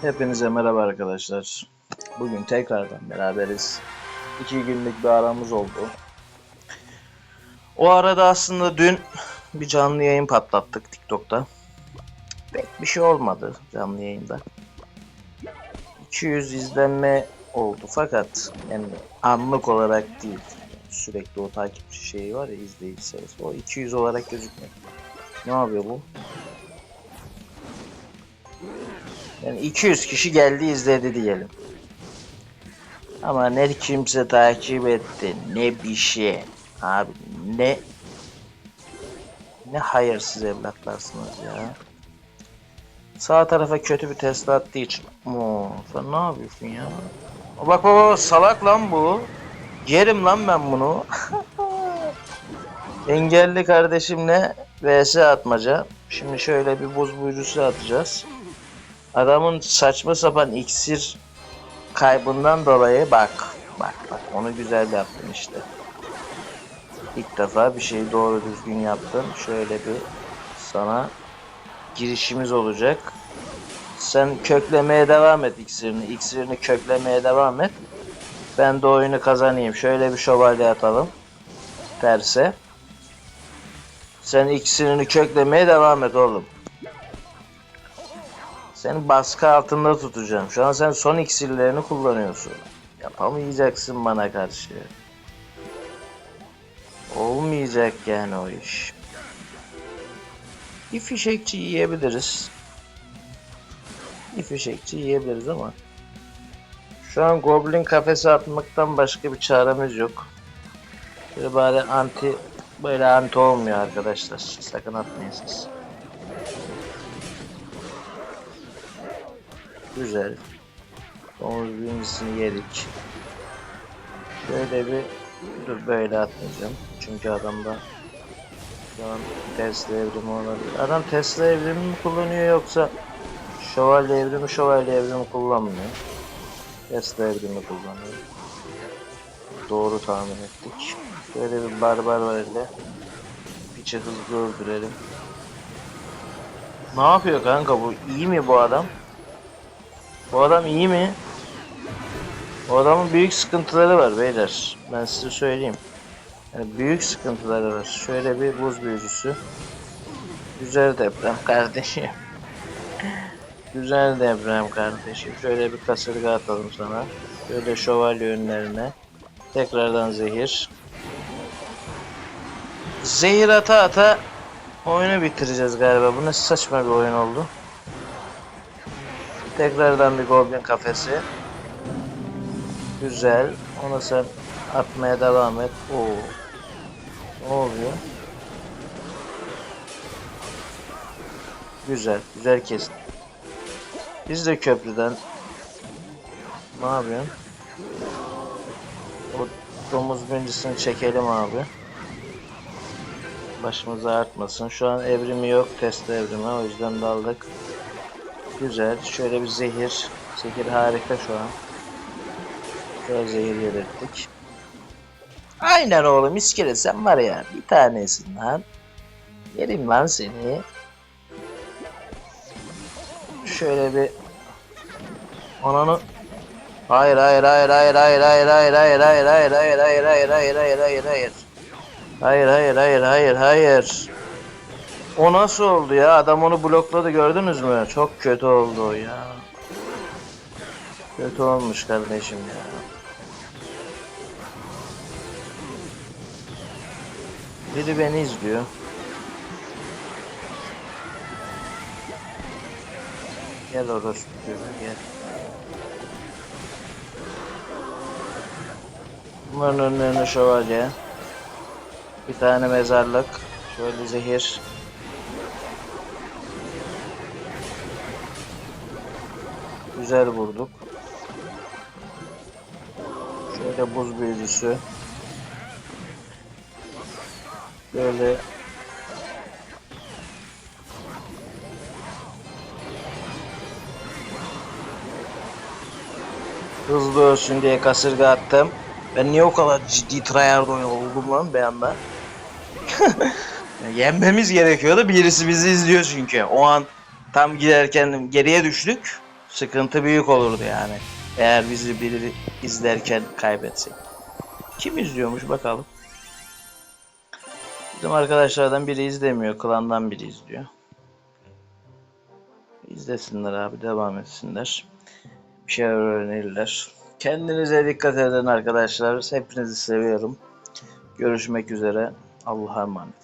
Hepinize merhaba arkadaşlar. Bugün tekrardan beraberiz. İki günlük bir aramız oldu. O arada aslında dün bir canlı yayın patlattık TikTok'ta. Pek bir şey olmadı canlı yayında. 200 izlenme oldu fakat yani anlık olarak değil. Sürekli o takipçi şeyi var ya izleyici. O 200 olarak gözükmüyor. Ne yapıyor bu? Yani 200 kişi geldi izledi diyelim. Ama ne kimse takip etti ne bir şey. Abi ne ne hayırsız evlatlarsınız ya. Sağ tarafa kötü bir Tesla attığı için. Oo, sen ne yapıyorsun ya? Bak bak salak lan bu. Yerim lan ben bunu. Engelli kardeşimle vs atmaca. Şimdi şöyle bir buz buyucusu atacağız. Adamın saçma sapan iksir kaybından dolayı bak bak bak onu güzel yaptın işte. İlk defa bir şeyi doğru düzgün yaptın. Şöyle bir sana girişimiz olacak. Sen köklemeye devam et iksirini. İksirini köklemeye devam et. Ben de oyunu kazanayım. Şöyle bir şövalye atalım. Terse. Sen iksirini köklemeye devam et oğlum. Seni baskı altında tutacağım. Şu an sen son iksirlerini kullanıyorsun. Yapamayacaksın bana karşı. Olmayacak yani o iş. Bir fişekçi yiyebiliriz. Bir fişekçi yiyebiliriz ama şu an Goblin kafesi atmaktan başka bir çaremiz yok. Böyle bari anti böyle anti olmuyor arkadaşlar. Sakın atmayın siz. Güzel. Domuz birincisini yedik. Şöyle bir dur böyle atmayacağım. Çünkü adamda şu an Tesla evrimi olabilir. Adam Tesla evrimi mi kullanıyor yoksa şövalye evrimi şövalye evrimi kullanmıyor. Tesla evrimi kullanıyor. Doğru tahmin ettik. Şöyle bir barbar var elle. Piçi hızlı öldürelim. Ne yapıyor kanka bu? İyi mi bu adam? Bu adam iyi mi? Bu adamın büyük sıkıntıları var beyler. Ben size söyleyeyim. Yani büyük sıkıntıları var. Şöyle bir buz büyücüsü. Güzel deprem kardeşim. Güzel deprem kardeşim. Şöyle bir kasırga atalım sana. Şöyle şövalye önlerine. Tekrardan zehir. Zehir ata ata oyunu bitireceğiz galiba. Bu ne saçma bir oyun oldu. Tekrardan bir goblin kafesi. Güzel. Onu sen atmaya devam et. Oo. Ne oluyor? Güzel. Güzel kestin. Biz de köprüden ne yapıyorsun? O domuz birincisini çekelim abi. Başımıza artmasın. Şu an evrimi yok. Test evrimi. O yüzden daldık. Güzel. Şöyle bir zehir. Zehir harika şu an. Şöyle zehir yedirttik. Aynen oğlum iskele sen var ya bir tanesin lan. Yerim lan seni. Şöyle bir Ananı Hayır hayır hayır hayır hayır hayır hayır hayır hayır hayır hayır hayır hayır hayır hayır hayır hayır Hayır hayır hayır hayır hayır O nasıl oldu ya adam onu blokladı gördünüz mü çok kötü oldu ya Kötü olmuş kardeşim ya Biri beni izliyor Gel orospu gel Bunların önlerine şövalye. Bir tane mezarlık. Şöyle zehir. Güzel vurduk. Şöyle buz büyücüsü. Böyle Hızlı ölsün diye kasırga attım. Ben niye o kadar ciddi tryhard oldum lan bir anda? Yenmemiz gerekiyordu. Birisi bizi izliyor çünkü. O an tam giderken geriye düştük. Sıkıntı büyük olurdu yani. Eğer bizi biri izlerken kaybetsek. Kim izliyormuş bakalım. Bizim arkadaşlardan biri izlemiyor. Klandan biri izliyor. İzlesinler abi devam etsinler. Bir şeyler öğrenirler. Kendinize dikkat edin arkadaşlar. Hepinizi seviyorum. Görüşmek üzere. Allah'a emanet.